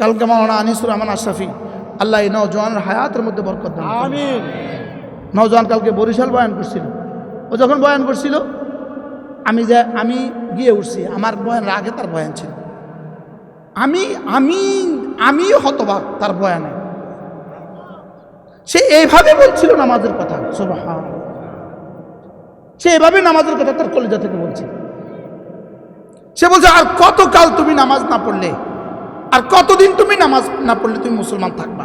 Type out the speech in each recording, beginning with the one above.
কালকে মাওলানা আনিসুর রহমান আশরাফি আল্লাহ এই নওজোয়ানের হায়াতের মধ্যে বরকত দান করুন। আমিন। নওজোয়ান কালকে বরিশাল বয়ান করছিল। ও যখন বয়ান করছিল আমি যে আমি গিয়ে উঠছি আমার বয়ান আগে তার বয়ান ছিল। আমি আমি আমি হতবাক তার বয়ানে। সে এইভাবে বলছিল নামাজের কথা সে এভাবে নামাজের কথা তার কলেজা থেকে বলছে। সে বলছে আর কতকাল তুমি নামাজ না পড়লে? আর কতদিন তুমি নামাজ না পড়লে তুমি মুসলমান থাকবা?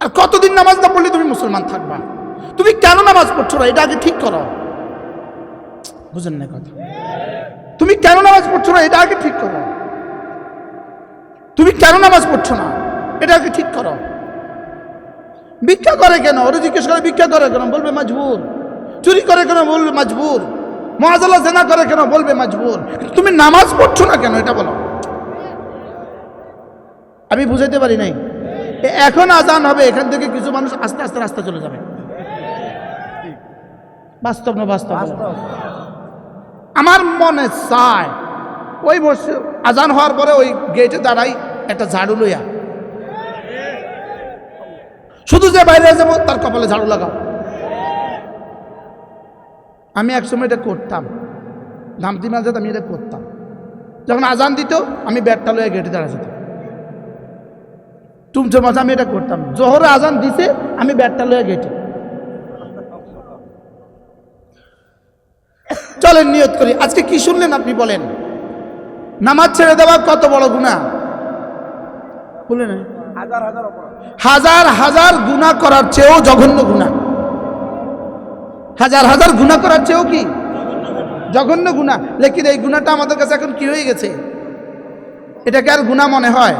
আর কতদিন নামাজ না পড়লে তুমি মুসলমান থাকবা? তুমি কেন নামাজ পড়ছো না? এটা আগে ঠিক করো। বুঝেন না কথা। তুমি কেন নামাজ পড়ছো না? এটা আগে ঠিক করো। তুমি কেন নামাজ পড়ছো না? এটা আগে ঠিক করো। ভিক্ষা করে কেন? ওরা জিজ্ঞেস করে, ভিক্ষা করে কেন? বলবে, মজবুর। চুরি করে কেন? বলবে, মজবুর। মহাজালা জেনা করে কেন? বলবে, মজবুর। তুমি নামাজ পড়ছো না কেন? এটা বলো। আমি বুঝাইতে পারি নাই। এখন আজান হবে এখান থেকে কিছু মানুষ আস্তে আস্তে রাস্তা চলে যাবে। বাস্তব না বাস্তব। আমার মনে চায় ওই বসে আজান হওয়ার পরে ওই গেটে দাঁড়াই একটা ঝাড়ু লইয়া। শুধু যে বাইরে যাব তার কপালে ঝাড়ু লাগাও। আমি একসময় এটা করতাম। ধামতি মাঝে আমি এটা করতাম। যখন আজান দিত আমি ব্যাগটা লইয়া গেটে দাঁড়া যেতাম। টুমচোর মাঝে আমি এটা করতাম। জোহরে আজান দিছে আমি ব্যাটটা লইয়া গেটে চলেন নিয়ত করি। আজকে কি শুনলেন আপনি বলেন? নামাজ ছেড়ে দেওয়া কত বড় গুণা বললেন হাজার হাজার হাজার হাজার গুণা করার চেয়েও জঘন্য গুণা হাজার হাজার গুণা করার চেয়েও কি? জঘন্য গুণা লেকিন এই গুণাটা আমাদের কাছে এখন কি হয়ে গেছে? এটাকে আর গুণা মনে হয়?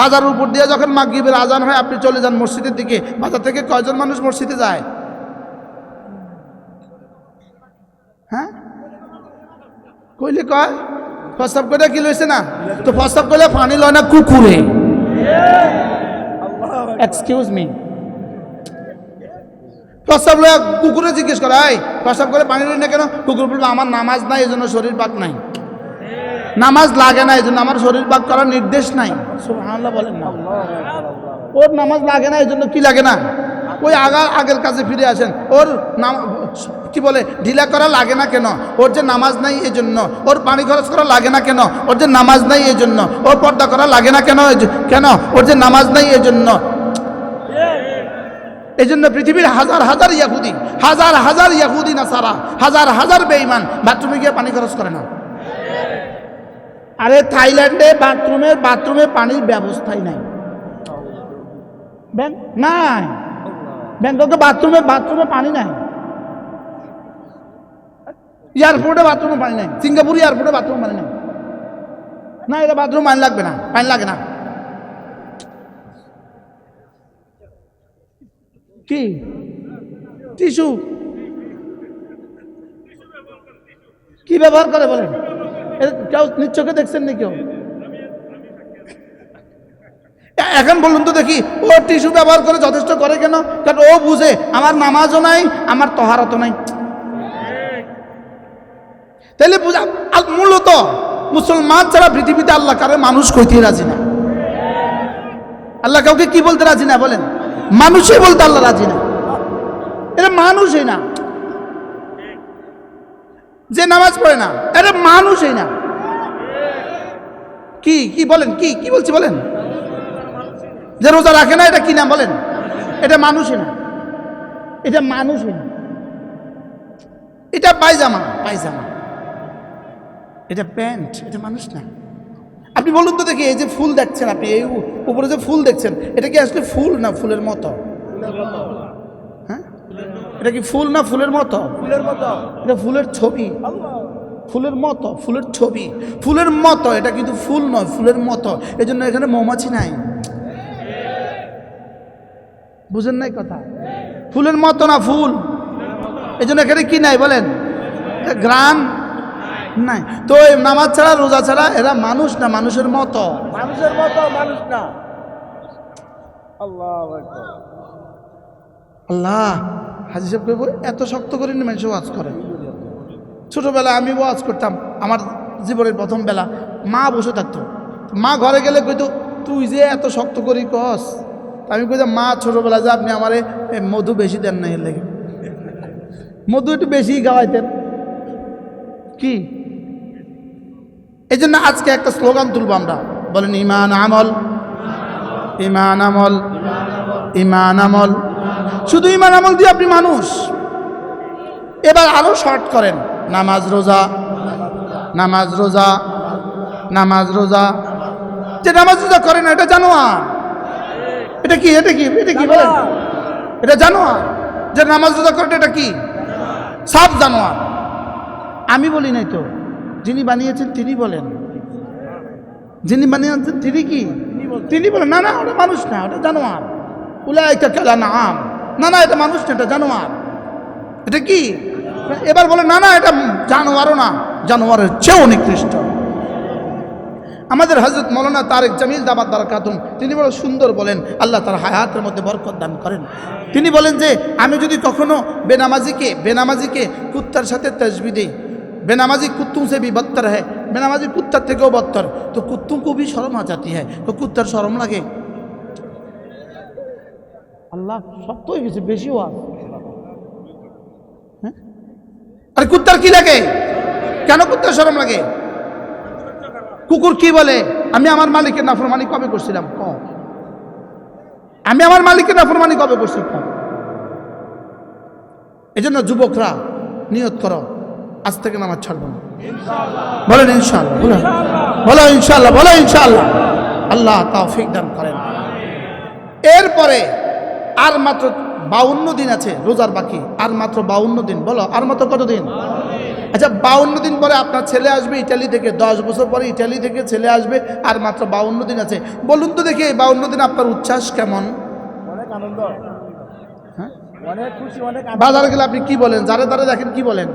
বাজারের উপর দিয়ে যখন মাগরিবের আজান হয়, আপনি চলে যান মসজিদের দিকে। বাজার থেকে কয়জন মানুষ মসজিদে যায়? হ্যাঁ? কইলে কয়? প্রস্তাব করে কি লইছে না? তো প্রস্তাব করলে পানি লয় না কুকুরে? এক্সকিউজ মি প্রস্তাব লয়া কুকুরে জিজ্ঞেস করে, এই, প্রস্তাব করে পানি লই না কেন? কুকুর বলবে, আমার নামাজ নাই এই জন্য শরীর পাক নাই। নামাজ লাগে না এই জন্য আমার শরীর পাক করার নির্দেশ নাই। সুবহানাল্লাহ বলেন না। ওর নামাজ লাগে না এই জন্য কি লাগে না? ওই আগা আগের কাছে ফিরে আসেন। ওর নাম কি বলে ঢিলা করা লাগে না কেন? ওর যে নামাজ নাই এই জন্য ওর পানি খরচ করা লাগে না কেন? ওর যে নামাজ নাই এই জন্য ওর পর্দা করা লাগে না কেন? কেন? ওর যে নামাজ নাই এই জন্য এই জন্য পৃথিবীর হাজার হাজার ইয়াহুদি হাজার হাজার ইয়াহুদি না সারা হাজার হাজার বেঈমান বাথরুমে গিয়ে পানি খরচ করে না। আরে থাইল্যান্ডে বাথরুমের বাথরুমে পানির ব্যবস্থাই নাই। নাই। ব্যাংককে বাথরুমে বাথরুমে পানি নাই। এয়ারপোর্টে বাথরুমে পানি নাই। সিঙ্গাপুর এয়ারপোর্টে বাথরুম পানি নাই। না, এটা বাথরুম পানি লাগবে না, পানি লাগে না। কি? টিস্যু? কি ব্যবহার করে বলেন? কেউ নিচ্ছকে দেখছেন নি কেউ? এখন বলুন তো দেখি, ও টিস্যু ব্যবহার করে যথেষ্ট করে কেন? কারণ ও বুঝে, আমার নামাজও নাই, আমার তহারতও নাই। তাহলে বুঝা মূলত মুসলমান ছাড়া পৃথিবীতে আল্লাহ কারে মানুষ কইতে রাজি না। আল্লাহ কাউকে কি বলতে রাজি না বলেন? মানুষই বলতে আল্লাহ রাজি না। এটা মানুষই না। যে নামাজ পড়ে না এটা মানুষই না। কি কি বলেন, কি কি বলছি বলেন? যে রোজা রাখে না, এটা কি না বলেন? এটা মানুষই না। এটা মানুষই না। এটা পায়জামা পায়জামা। এটা প্যান্ট, এটা মানুষ না। আপনি বলুন তো দেখি, এই যে ফুল দেখছেন আপনি, এই উপরে যে ফুল দেখছেন, এটা কি আসলে ফুল না ফুলের মতো? এটা কি ফুল না ফুলের মতো? ফুলের মতো। এটা ফুলের ছবি। ফুলের মতো ফুলের ছবি। ফুলের মতো এটা কিন্তু ফুল নয় ফুলের মতো। এই জন্য এখানে মৌমাছি নাই। বুঝেন নাই কথা? ফুলের মতো না ফুল? এই জন্য এখানে কি নাই বলেন? গ্রাম? নাই। তো এই নামাজ ছাড়া রোজা ছাড়া এরা মানুষ না মানুষের মতো? মানুষের মতো মানুষ না। আল্লাহ আল্লাহ। হাজি সাহেব কইব এত শক্ত করে নি মানুষ ওয়াজ করে। ছোটবেলা আমি ওয়াজ করতাম, আমার জীবনের প্রথম বেলা মা বসে থাকতো। মা ঘরে গেলে কইতো, তুই যে এত শক্ত করি কস। আমি কই মা ছোটবেলা যে আপনি আমারে মধু বেশি দেন না এর লেগে। মধু একটু বেশি গাওয়াইতেন। কি? এই জন্য আজকে একটা স্লোগান তুলবো আমরা। বলেন, ইমান আমল। ইমান আমল। ইমান আমল। শুধু ইমান আমল দিয়ে আপনি মানুষ। এবার আরও শর্ট করেন। নামাজ রোজা নামাজ রোজা নামাজ রোজা। যে নামাজ রোজা করে না, এটা জানোয়ার। এটা কি এটা কি এটা কি বলেন? এটা জানোয়ার। যে নামাজ রোজা করে এটা কি? সাপ জানোয়ার। আমি বলি নাই তো, যিনি বানিয়েছেন তিনি বলেন। যিনি বানিয়েছেন তিনি কি? তিনি বলেন, না না, ওটা মানুষ না, ওটা জানোয়ার। উলাইকা কালা নাম না না, এটা মানুষ না, এটা জানোয়ার। এটা কি? এবার বলে, না না, এটা জানোয়ারও না, জানোয়ারের চেয়েও নিকৃষ্ট। আমাদের হজরত মৌলানা তারেক জামিল দাবাদ দার খাতুন তিনি বড় সুন্দর বলেন, আল্লাহ তার হায়াতের মধ্যে বরকত দান করেন। তিনি বলেন যে, আমি যদি কখনো বেনামাজিকে বেনামাজিকে কুত্তার সাথে তেজবি দিই, বেনামাজি কুত্তুম সে বি বত্তর হ্যাঁ বেনামাজি কুত্তার থেকেও বত্তর, তো কুত্তুম বি শরম আজাতি হ্যাঁ তো কুত্তার শরম লাগে। আল্লাহ সব তো হয়ে বেশিও আর হ্যাঁ? আরে কুত্তার কি লাগে? কেন কুত্তার শরম লাগে? কুকুর কি বলে? আমি আমার মালিকের নাফরমানি কবে করছিলাম? ক? আমি আমার মালিকের নাফরমানি কবে করছি? ক? এই জন্য যুবকরা নিয়ত করো, আজ থেকে নামাজ ছাড়বো না। বলেন ইনশাল্লাহ বলেন। বলো ইনশাল্লাহ বলো ইনশাল্লাহ আল্লাহ তাওফিক দান করেন। এরপরে আর মাত্র বাউন্ন দিন আছে রোজার বাকি। আর মাত্র বাউন্ন দিন। বলো আর মাত্র কত দিন আচ্ছা বাউন্ন দিন পরে আপনার ছেলে আসবে ইটালি থেকে দশ বছর পরে ইটালি থেকে ছেলে আসবে আর মাত্র বাউন্ন দিন আছে। বলুন তো দেখি এই বাউন্ন দিন আপনার উচ্ছ্বাস কেমন? অনেক আনন্দ। হ্যাঁ? বাজারে গেলে আপনি কি বলেন? যারে তারে দেখেন কি বলেন?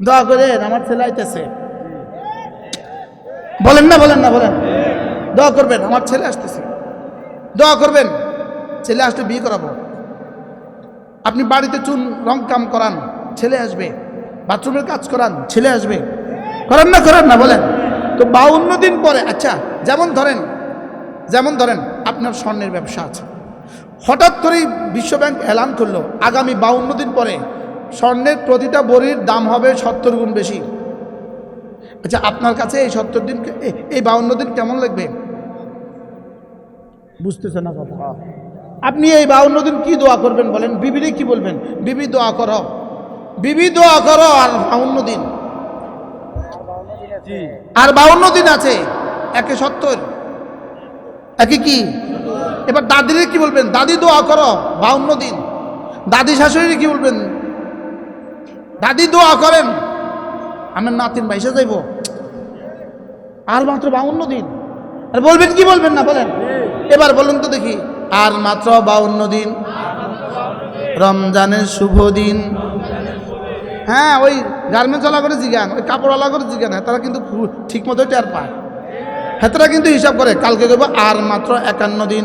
দোয়া করেন আমার ছেলে আইতেছে। বলেন না বলেন না বলেন। দোয়া করবেন আমার ছেলে আসতেছে। দোয়া করবেন, ছেলে আসলে বিয়ে করাবো। আপনি বাড়িতে চুন, রং কাম করান, ছেলে আসবে। বাথরুমের কাজ করান, ছেলে আসবে। করেন না করেন না, বলেন। তো বাউন্ন দিন পরে আচ্ছা যেমন ধরেন যেমন ধরেন, আপনার স্বর্ণের ব্যবসা আছে। হঠাৎ করেই বিশ্বব্যাংক এলান করল, আগামী বাউন্ন দিন পরে স্বর্ণের প্রতিটা বড়ির দাম হবে সত্তর গুণ বেশি। আচ্ছা আপনার কাছে এই সত্তর দিন এই বাউন্ন দিন কেমন লাগবে? বুঝতেছে না কথা। আপনি এই বাউন্ন দিন কি দোয়া করবেন বলেন? বিবিরে কি বলবেন? বিবি দোয়া করো। বিবি দোয়া করো আর বাউন্ন দিন। আর বাউন্ন দিন আছে। একে সত্তর একে কি? এবার দাদিরে কি বলবেন? দাদি দোয়া করো বাউন্ন দিন। দাদি শাশুড়ি কি বলবেন? দাদি দোয়া করেন। আমার নাতিন বাইসে যাইব। আর মাত্র বাউন্ন দিন। আর বলবেন কি বলবেন না বলেন? এবার বলুন তো দেখি, আর মাত্র বাউন্ন দিন। রমজানের শুভ দিন। হ্যাঁ ওই গার্মেন্টসওয়ালা করে জিগান, ওই কাপড়ওয়ালা করে জিগান, তারা কিন্তু ঠিক মতো টের পায়। হেতরা কিন্তু হিসাব করে, কালকে দেবো আর মাত্র একান্ন দিন।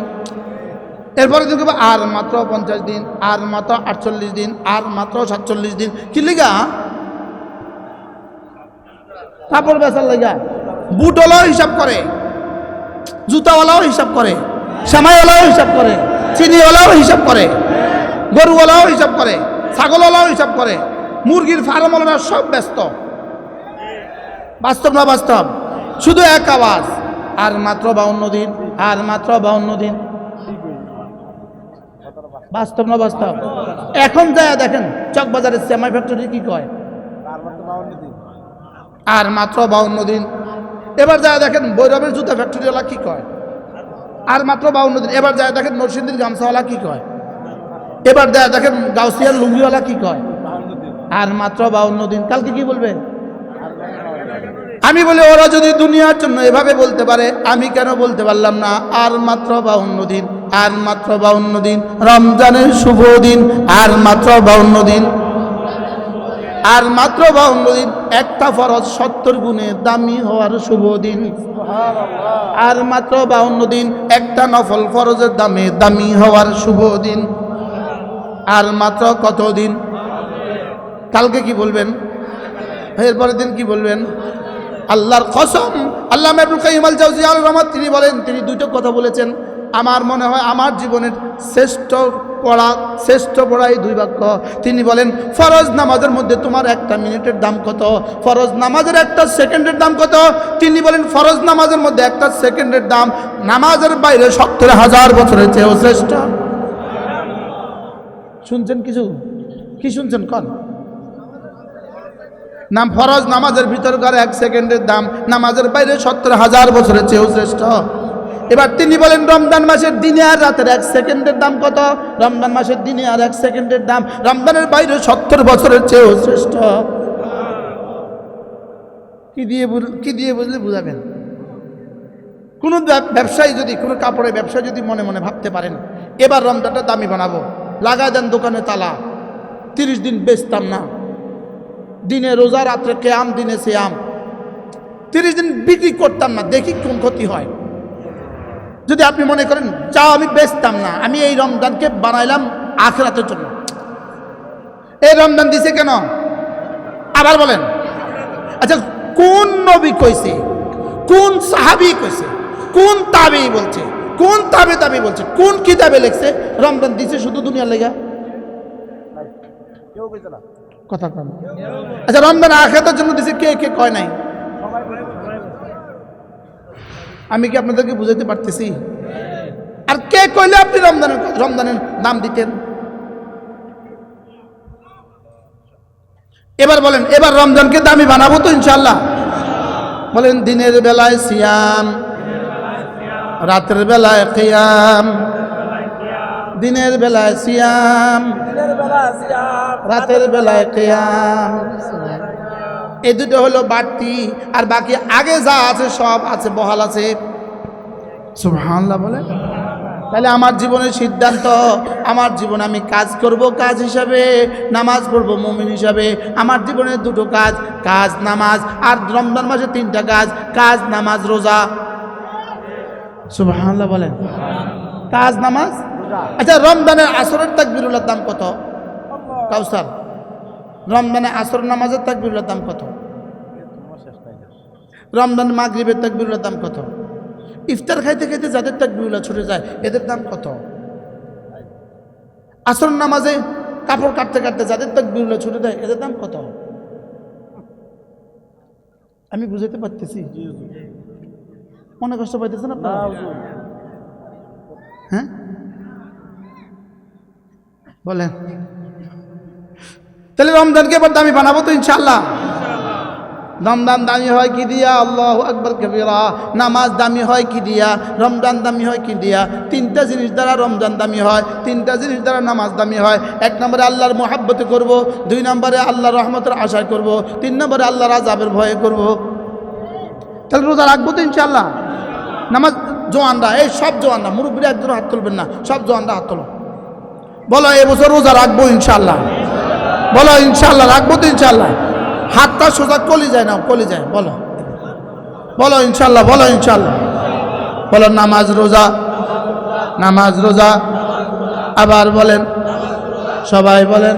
এরপরে দেবো আর মাত্র পঞ্চাশ দিন, আর মাত্র আটচল্লিশ দিন, আর মাত্র সাতচল্লিশ দিন। কি লিগা? কাপড় বেচার লেগা। বুটওয়ালাও হিসাব করে জুতাওয়ালাও হিসাব করে। সেমাইওয়ালাও হিসাব করে, চিনিওয়ালাও হিসাব করে, গরুওয়ালাও হিসাব করে, ছাগলওয়ালাও হিসাব করে, মুরগির ফার্মওয়ালারা সব ব্যস্ত। বাস্তব না বাস্তব? শুধু এক আওয়াজ, আর মাত্র বাউন্ন দিন, আর মাত্র বাউন্ন দিন। বাস্তব না বাস্তব? এখন যায়, দেখেন, চকবাজারের সেমাই ফ্যাক্টরি কি কয়? আর মাত্র বাউন্ন দিন। এবার যায়, দেখেন, বৈরবের জুতা ফ্যাক্টরিওয়ালা কি কয়? আর মাত্র বাউন্ন দিন। এবার যায় দেখেন নরসিংদীর গামছাওয়ালা কি কয়? এবার যায় দেখেন গাউসিয়ার লুঙ্গিওয়ালা কি কয়? আর মাত্র বাউন্ন দিন। কালকে কি বলবে? আমি বলি, ওরা যদি দুনিয়ার জন্য এভাবে বলতে পারে, আমি কেন বলতে পারলাম না? আর মাত্র বাউন্ন দিন, আর মাত্র বাউন্ন দিন। রমজানের শুভ দিন, আর মাত্র বাউন্ন দিন। আর মাত্র বাউন্ন দিন একটা ফরজ সত্তর গুণে দামি হওয়ার শুভ দিন। আর মাত্র বাউন্ন দিন একটা নফল ফরজের দামে দামি হওয়ার শুভ দিন। আর মাত্র কত দিন? কালকে কি বলবেন? এরপরের দিন কি বলবেন? আল্লাহর কসম আল্লাহ আব্দুল কাইম আল জাউজিয়া আল রহমান তিনি বলেন তিনি দুটো কথা বলেছেন। আমার মনে হয় আমার জীবনের শ্রেষ্ঠ পড়া শ্রেষ্ঠ পড়া এই দুই বাক্য। তিনি বলেন, ফরজ নামাজের মধ্যে তোমার একটা মিনিটের দাম কত? ফরজ নামাজের একটা সেকেন্ডের দাম কত? তিনি বলেন, ফরজ নামাজের মধ্যে একটা সেকেন্ডের দাম নামাজের বাইরে সত্তর হাজার বছরের চেয়েও শ্রেষ্ঠ। শুনছেন কিছু? কি শুনছেন? কন। নাম ফরজ নামাজের ভিতরকার এক সেকেন্ডের দাম নামাজের বাইরে সত্তর হাজার বছরের চেয়েও শ্রেষ্ঠ। এবার তিনি বলেন, রমজান মাসের দিনে আর রাতের এক সেকেন্ডের দাম কত? রমজান মাসের দিনে আর এক সেকেন্ডের দাম। রমজানের বাইরে সত্তর বছরের চেয়েও শ্রেষ্ঠ। কি দিয়ে কি দিয়ে বুঝলে বুঝাবেন? কোনো ব্যবসায়ী যদি, কোনো কাপড়ের ব্যবসা যদি মনে মনে ভাবতে পারেন, এবার রমজানটা দামি বানাবো। লাগাই দেন দোকানে তালা। তিরিশ দিন বেচতাম না। দিনে রোজা, রাত্রে কেয়াম, দিনে সেয়াম তিরিশ দিন বিক্রি করতাম না। দেখি কোন ক্ষতি হয়। যদি আপনি মনে করেন যা আমি বেচতাম না আমি এই রমজানকে বানাইলাম আখরাতের জন্য। এই রমজান দিছে কেন? আবার বলেন। আচ্ছা কোন নবী কইছে? কোন সাহাবি কইছে? কোন তাবি বলছে? কোন তাবে তাবি বলছে? কোন কিতাবে লিখছে? রমজান দিছে শুধু দুনিয়ার লেগা? কথা কম। আচ্ছা রমজান আখাতের জন্য দিছে কে কে কয় নাই? আমি কি আপনাদেরকে বুঝাতে পারতেছি? আর কে কইলে আপনি রমজানের রমজানের নাম দিতেন? এবার বলেন এবার রমজানকে দামি বানাবো তো ইনশাল্লাহ বলেন দিনের বেলায় সিয়াম রাতের বেলায় কিয়াম দিনের বেলায় সিয়াম সিয়াম রাতের বেলায় কেয়াম। এই দুটো হলো বাড়তি, আর বাকি আগে যা আছে সব আছে, বহাল আছে। সুবহানাল্লাহ বলে? তাহলে আমার জীবনের সিদ্ধান্ত, আমার জীবনে আমি কাজ করব কাজ হিসাবে, নামাজ পড়ব মুমিন হিসাবে, আমার জীবনের দুটো কাজ কাজ, নামাজ, আর রমজান মাসে তিনটা কাজ কাজ, নামাজ, রোজা। সুবহানাল্লাহ বলেন। কাজ, নামাজ? আচ্ছা রমজানের আসরের তাকবিরুল্লাহ দাম কত? কাউসার। রমজানে আসর নামাজের তাকবিরুল্লাহ দাম কত? রমজান মাগরিবের তাকবিরুল্লাহ দাম কত? ইফতার খাইতে খাইতে যাদের তাকবিরুল্লাহ ছুটে যায় এদের দাম কত? আসর নামাজে কাপড় কাটতে কাটতে যাদের তাকবিরুল্লাহ ছুটে দেয় এদের দাম কত? আমি বুঝাতে পারতেছি। মনে কষ্ট পাইতেছেন আপনারা? হ্যাঁ? বলেন। তাহলে রমজানকে এবার দামি বানাবো তো ইনশাল্লাহ রমজান দামি হয় কি দিয়া? আল্লাহ আকবর কবিরা। নামাজ দামি হয় কি দিয়া? রমজান দামি হয় কি দিয়া? তিনটা জিনিস দ্বারা রমজান দামি হয়, তিনটা জিনিস দ্বারা নামাজ দামি হয়। এক নম্বরে আল্লাহর মোহাব্বতে করব, দুই নম্বরে আল্লাহর রহমতের আশায় করব, তিন নম্বরে আল্লাহর আজাবের ভয়ে করব। তাহলে রোজা রাখব তো ইনশাল্লাহ নামাজ জোয়ানরা, এই সব জোয়ানরা, মুরব্বীরা একজন হাত তুলবেন না, সব জোয়ানরা হাত তোলো। বলো এবছর রোজা রাখব ইনশাল্লাহ বলো ইনশাল্লাহ রাখব তো ইনশাল্লাহ হাতটা সোজা কলি যায় না, কলি যায়, বলো। বলো ইনশাল্লাহ বলো ইনশাল্লাহ বলো, নামাজ রোজা নামাজ রোজা। আবার বলেন, সবাই বলেন,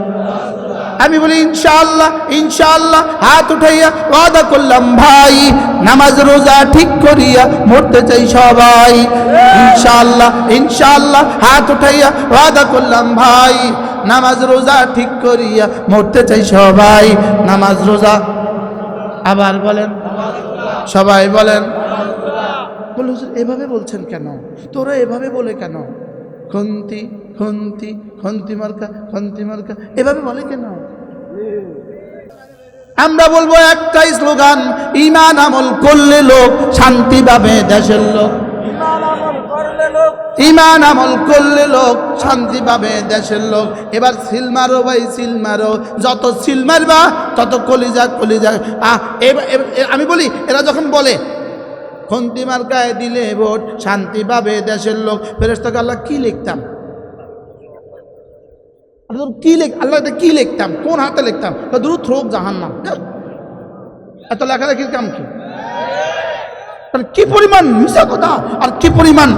আমি বলি, ইনশাআল্লাহ ইনশাআল্লাহ, হাত উঠাইয়া ওয়াদা করলাম, ভাই, নামাজ রোজা ঠিক করিয়া মরতে চাই সবাই। ইনশাআল্লাহ ইনশাআল্লাহ, হাত উঠাইয়া ওয়াদা করলাম, ভাই। নামাজ রোজা ঠিক করিয়া মরতে চাই সবাই। নামাজ রোজা। আবার বলেন। সবাই বলেন। এভাবে বলছেন কেন? তোরা এভাবে বলে কেন? খন্তি খন্তি খন্তি মার্কা খন্তি মার্কা, এভাবে বলে কেন? আমরা বলব একটাই স্লোগান, ইমান আমল করলে লোক শান্তি পাবে দেশের লোক ইমান আমল করলে লোক ইমান আমল করলে লোক শান্তি পাবে দেশের লোক। এবার সিল মারো ভাই সিল মারো। যত সিল মারবা তত কলিজা কলিজা। আহ, আমি বলি এরা যখন বলে খন্তি মার্কায় দিলে ভোট শান্তি পাবে দেশের লোক। ফেরেস্তাকে আল্লাহ কি লিখতাম? কি লিখ আল্লাহ কি লিখতাম? কোন হাতে লিখতাম? দ্রুত হোক জাহান নাম এত লেখালেখির কাম কি? কি পরিমাণ মিশা কথা? আর কি পরিমাণ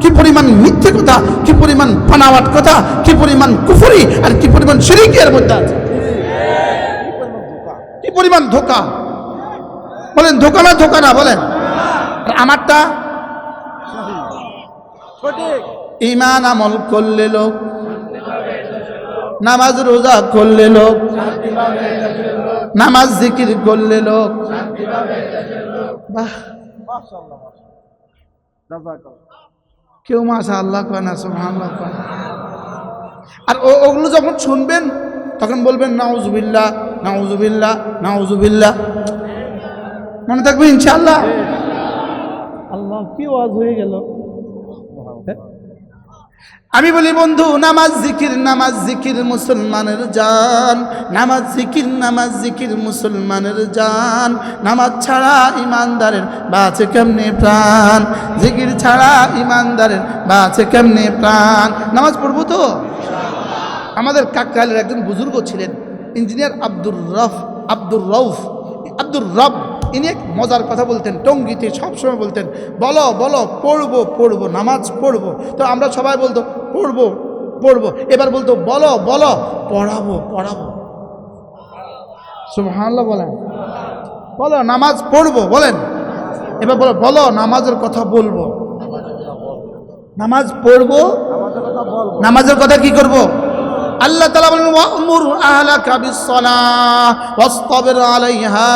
কি পরিমাণ মিথ্যে কথা, কি পরিমাণ বানাওয়াট কথা, কি পরিমাণ কুফরি আর কি পরিমাণ শিরিকের মধ্যে আছে? কি পরিমাণ ধোকা? বলেন, ধোকা না ধোকা না, বলেন। আমারটা? ইমান আমল করলে লোক, নামাজ রোজা করলে লোক, নামাজ জিকির করলে লোক। বাহ। মাশাআল্লাহ কেউ মাসা আল্লাহ কয় না, সুবহানাল্লাহ কয়। আর ওগুলো যখন শুনবেন, তখন বলবেন, নাউজুবিল্লাহ নাউজুবিল্লাহ নাউজুবিল্লাহ। মনে থাকবে ইনশাল্লাহ আল্লাহ, কি ওয়াজ হয়ে গেল? আমি বলি, বন্ধু, নামাজ জিকির নামাজ জিকির মুসলমানের জান। নামাজ জিকির নামাজ জিকির মুসলমানের জান। নামাজ ছাড়া ইমানদারের বাঁচে কেমনে প্রাণ? জিকির ছাড়া ইমানদারের বাঁচে কেমনে প্রাণ? নামাজ পড়ব তো? আমাদের কাকালের একজন বুজুর্গ ছিলেন, ইঞ্জিনিয়ার আব্দুর রফ, আব্দুর রৌফ আব্দুর রব। ইনি এক মজার কথা বলতেন, টঙ্গিতে সবসময় বলতেন, বলো বলো, পড়ব পড়ব, নামাজ পড়ব। তো আমরা সবাই বলতো পড়ব পড়ব। এবার বলতো বলো বলো পড়াবো পড়াবো। সুবহানাল্লাহ বলেন। বলো নামাজ পড়ব বলেন। এবার বলো বলো নামাজের কথা বলব। নামাজ পড়ব নামাজের কথা কি করব? আল্লাহ তালা বলেন, ওয়ামুর আহলাকা বিসসালাহ, ওয়াসতাবির আলাইহা,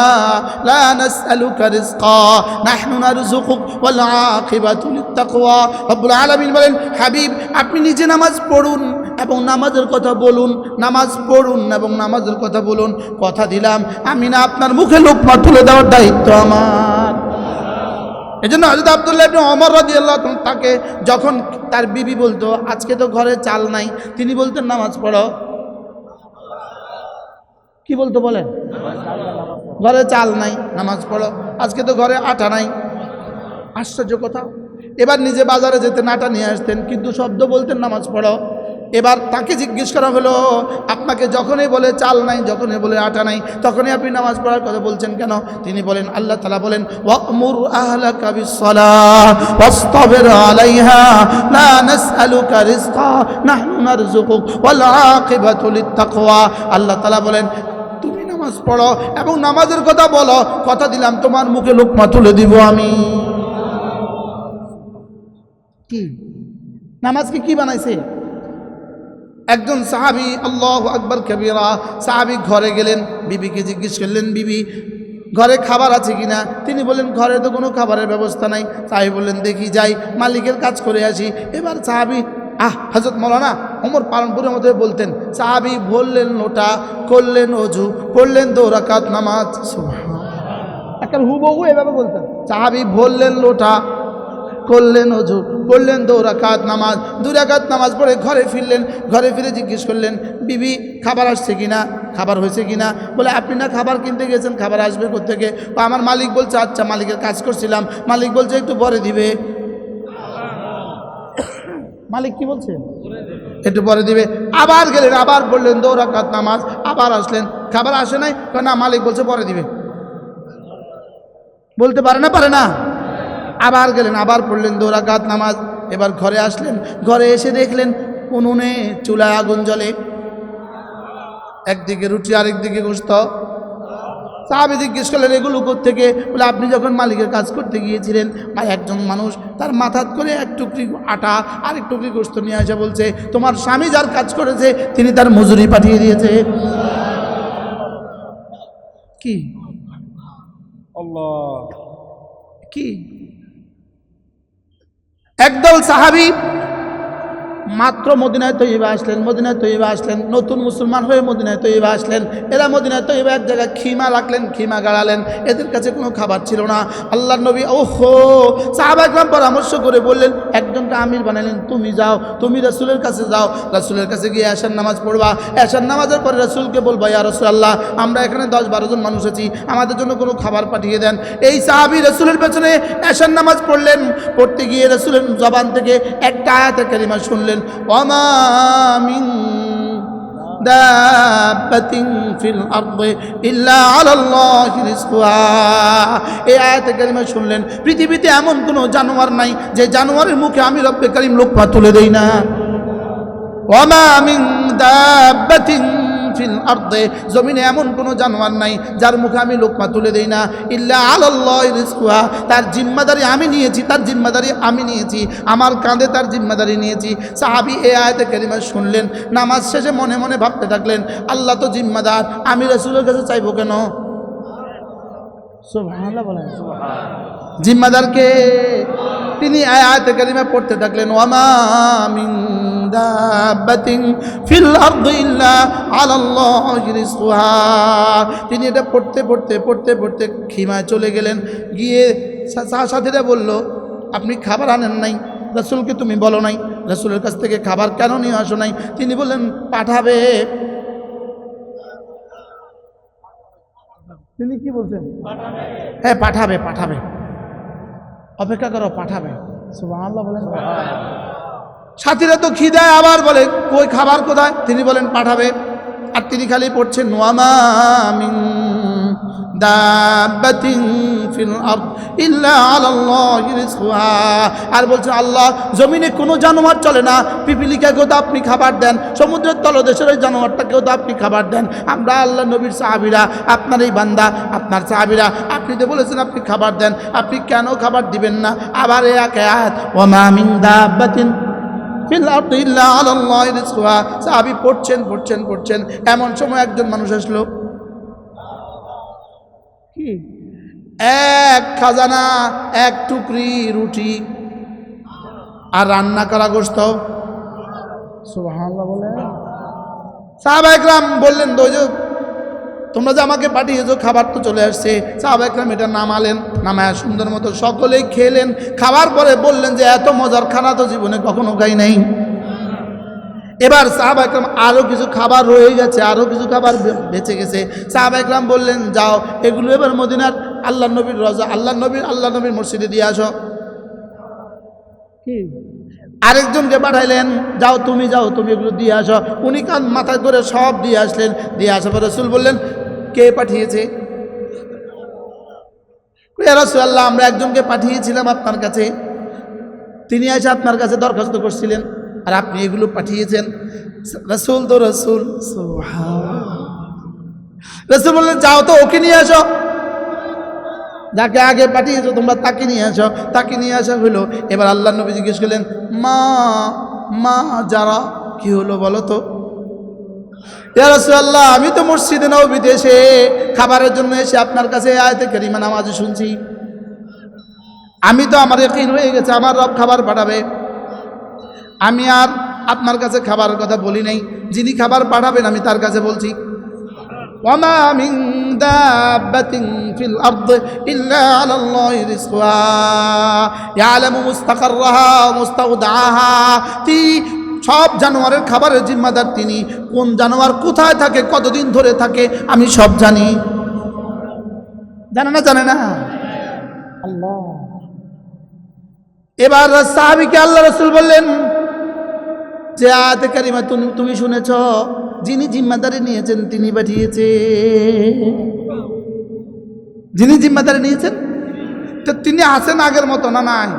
লা নাসআলুকা রিজকা, নাহনু নারযুকুক, ওয়াল আকিবাতু লিত্তাকওয়া। রব্বুল আলামিন বলেন, হাবিব, আপনি নিজে নামাজ পড়ুন এবং নামাজের কথা বলুন, নামাজ পড়ুন এবং নামাজের কথা বলুন। কথা দিলাম, আমি না আপনার মুখে লোকমা তুলে দেওয়ার দায়িত্ব আমার। এই জন্য হজরত আবদুল্লাহ ইবনে অমর রাদিয়াল্লাহু তাকে যখন তার বিবি বলতো, আজকে তো ঘরে চাল নাই, তিনি বলতেন, নামাজ পড়ো। কি বলতো বলেন? ঘরে চাল নাই, নামাজ পড়ো। আজকে তো ঘরে আটা নাই। আশ্চর্য কথা। এবার নিজে বাজারে যেতেন, আটা নিয়ে আসতেন, কিন্তু শব্দ বলতেন, নামাজ পড়ো। এবার তাকে জিজ্ঞেস করা হলো, আপনাকে যখনই বলে চাল নাই, যখনই বলে আটা নাই, তখনই আপনি নামাজ পড়ার কথা বলছেন কেন? তিনি বলেন, আল্লাহ তালা বলেন আলাইহা আল্লাহ তালা বলেন, তুমি নামাজ পড়ো এবং নামাজের কথা বলো, কথা দিলাম, তোমার মুখে লোকমা তুলে দিব আমি। কি? নামাজকে কি বানাইছে? একজন সাহাবি, আল্লাহ আকবর কবিরা, সাহাবি ঘরে গেলেন, বিবিকে জিজ্ঞেস করলেন, বিবি, ঘরে খাবার আছে কিনা? তিনি বললেন, ঘরে তো কোনো খাবারের ব্যবস্থা নাই। সাহাবি বললেন, দেখি যাই, মালিকের কাজ করে আসি। এবার সাহাবি, আহ হজরত মৌলানা অমর পালনপুরের মধ্যে বলতেন। সাহাবি বললেন, লোটা করলেন অজু, পড়লেন দৌরাকাত নামাজ। একটা হুবহু এভাবে বলতেন। সাহাবি বললেন, লোটা করলেন অজু করলেন দৌরাকাত নামাজ দুরাকাত নামাজ পড়ে ঘরে ফিরলেন, ঘরে ফিরে জিজ্ঞেস করলেন, বিবি, খাবার আসছে কিনা? খাবার হয়েছে কিনা? বলে, আপনি না খাবার কিনতে গেছেন, খাবার আসবে কোথেকে আমার মালিক বলছে আচ্ছা মালিকের কাজ করছিলাম। মালিক বলছে, একটু পরে দিবে। মালিক কি বলছে? একটু পরে দিবে। আবার গেলেন, আবার বললেন দৌরাকাত নামাজ, আবার আসলেন। খাবার আসে নাই? না, মালিক বলছে, পরে দিবে। বলতে পারে না পারে না। আবার গেলেন আবার পড়লেন দৌরাকাত নামাজ। এবার ঘরে আসলেন ঘরে এসে দেখলেন উনুনে চুলায় আগুন জ্বলে। একদিকে রুটি আরেকদিকে গোস্ত সাহাবি জিজ্ঞেস করলেন এগুলো থেকে বলে আপনি যখন মালিকের কাজ করতে গিয়েছিলেন বা একজন মানুষ তার মাথাত করে এক টুকরি আটা আর এক টুকরি গোস্ত নিয়ে আসে বলছে তোমার স্বামী যার কাজ করেছে তিনি তার মজুরি পাঠিয়ে দিয়েছে। কি? কি? একদল সাহাবি মাত্র মদিনায় তৈবা আসলেন, মদিনায় তৈবা আসলেন, নতুন মুসলমান হয়ে মদিনায় তৈবা আসলেন। এরা মদিনায় তৈবা এক জায়গায় খিমা রাখলেন, খিমা গাড়ালেন। এদের কাছে কোনো খাবার ছিল না। আল্লাহ নবী, ওহো! সাহাবাগরাম পরামর্শ করে বললেন, একজনকে আমির বানালেন, তুমি যাও, তুমি রাসুলের কাছে যাও। রাসুলের কাছে গিয়ে আসার নামাজ পড়বা। আসার নামাজের পরে রাসুলকে বলবা, ইয়া রসুল আল্লাহ আমরা এখানে দশ বারো জন মানুষ আছি, আমাদের জন্য কোনো খাবার পাঠিয়ে দেন। এই সাহাবি রসুলের পেছনে এসার নামাজ পড়লেন। পড়তে গিয়ে রসুলের জবান থেকে একটা আয়াতে কারিমা শুনলেন। এই আয়াতে কারিমা শুনলেন, পৃথিবীতে এমন কোনো জানোয়ার নাই যে জানোয়ারের মুখে আমি রব্বে কারিম লোকপা তুলে দেই না। ওয়ামা মিন ফিল আরদে জমিনে এমন কোনো জানোয়ার নাই যার মুখে আমি লোকমা তুলে দেই না। ইল্লা আলাল্লাহ রিজকুহা তার জিম্মাদারি আমি নিয়েছি তার জিম্মাদারি আমি নিয়েছি আমার কাঁধে তার জিম্মাদারি নিয়েছি। সাহাবি এ আয়তে কারিমা শুনলেন নামাজ শেষে মনে মনে ভাবতে থাকলেন আল্লাহ তো জিম্মাদার আমি রসুলের কাছে চাইব কেন? জিম্মাদারকে তিনি আয়াত কারিমা পড়তে থাকলেন ওয়ামা মিন দাব্বাতিন ফিল আরদি ইল্লা আলাল্লাহি রিজকুহা। তিনি এটা পড়তে পড়তে পড়তে পড়তে খিমায় চলে গেলেন। গিয়ে সাথীরা বলল আপনি খাবার আনেন নাই রসুলকে তুমি বলো নাই রসুলের কাছ থেকে খাবার কেন নিয়ে আসো নাই? তিনি বললেন পাঠাবে। তিনি কি বলছেন? হ্যাঁ পাঠাবে পাঠাবে। অপেক্ষা করো, পাঠাবে। বলেন সাথীরা তো খিদায় আবার বলে, কই খাবার কোথায়? তিনি বলেন, পাঠাবে। আর তিনি খালি পড়ছেন ওয়ামা আর বলছেন আল্লাহ, জমিনে কোনো জানোয়ার চলে না। পিপিলিকাকেও তো আপনি খাবার দেন। সমুদ্রের তলদেশের ওই জানোয়ারটাকেও তো আপনি খাবার দেন। আমরা আল্লাহ নবীর সাহাবিরা, আপনার এই বান্দা, আপনার সাহাবিরা, আপনি তো বলেছেন আপনি খাবার দেন, আপনি কেন খাবার দিবেন না? আবার এক আয়াত ইল্লা আলাল্লাহি রিজকুহা পড়ছেন পড়ছেন পড়ছেন। এমন সময় একজন মানুষ আসলো কি এক খাজানা, এক টুকরি রুটি। আর রান্না করা গোস্ত বলে। বললেন দোজক তোমরা যে আমাকে পাঠিয়েছো, খাবার তো চলে আসছে। সাহাবা এটা নামালেন, নামায় সুন্দর মতো সকলেই খেলেন। খাবার পরে বললেন যে, এত মজার খানা তো জীবনে কখনো খাই নাই। এবার সাহাবা একরাম আরও কিছু খাবার রয়ে গেছে আরও কিছু খাবার বেঁচে গেছে। সাহাবা একরাম বললেন, যাও, এগুলো এবার মদিনার আল্লাহ নবীর রজা আল্লাহ নবীর আল্লাহ নবীর মসজিদে দিয়ে আসো। কি? আরেকজনকে পাঠাইলেন যাও তুমি যাও তুমি এগুলো দিয়ে আসো। উনি কান মাথা করে সব দিয়ে আসলেন দিয়ে আসার পর রসুল বললেন কে পাঠিয়েছে? রসুল্লাহ আমরা একজনকে পাঠিয়েছিলাম আপনার কাছে। তিনি এসে আপনার কাছে দরখাস্ত করছিলেন আর আপনি এগুলো পাঠিয়েছেন। রসুল তো রসুল। রসুল বললেন যাও তো ওকে নিয়ে আসো। যাকে আগে পাঠিয়েছো, তোমরা তাকে নিয়ে আসো। তাকে নিয়ে আসা হলো। এবার আল্লাহ নবী জিজ্ঞেস করলেন, মা মা, যারা, কি হলো বলো তো? আল্লাহ আমি তো মসজিদে নাও বিদেশে খাবারের জন্য এসে আপনার কাছে আয়তে করিমা নামাজ শুনছি। আমি তো আমার একই হয়ে গেছে, আমার রব খাবার পাঠাবে। আমি আর আপনার কাছে খাবারের কথা বলি নাই। যিনি খাবার পাঠাবেন, আমি তার কাছে বলছি। وما من دابة في الأرض إلا على الله رزقها يعلم مستقرها ومستودعها তি সব জানোয়ারের খাবারের জিম্মাদার তিনি কোন জানোয়ার কোথায় থাকে কতদিন ধরে থাকে আমি সব জানি জানে না জানে না আল্লাহ এবার সাহাবিকে আল্লাহ রসুল বললেন যে আয়াতে কারিমা তুমি তুমি শুনেছ যিনি জিম্মাদারি নিয়েছেন, তিনি পাঠিয়েছে। যিনি জিম্মাদারি নিয়েছেন, তো তিনি আছেন আগের মতো না নাই?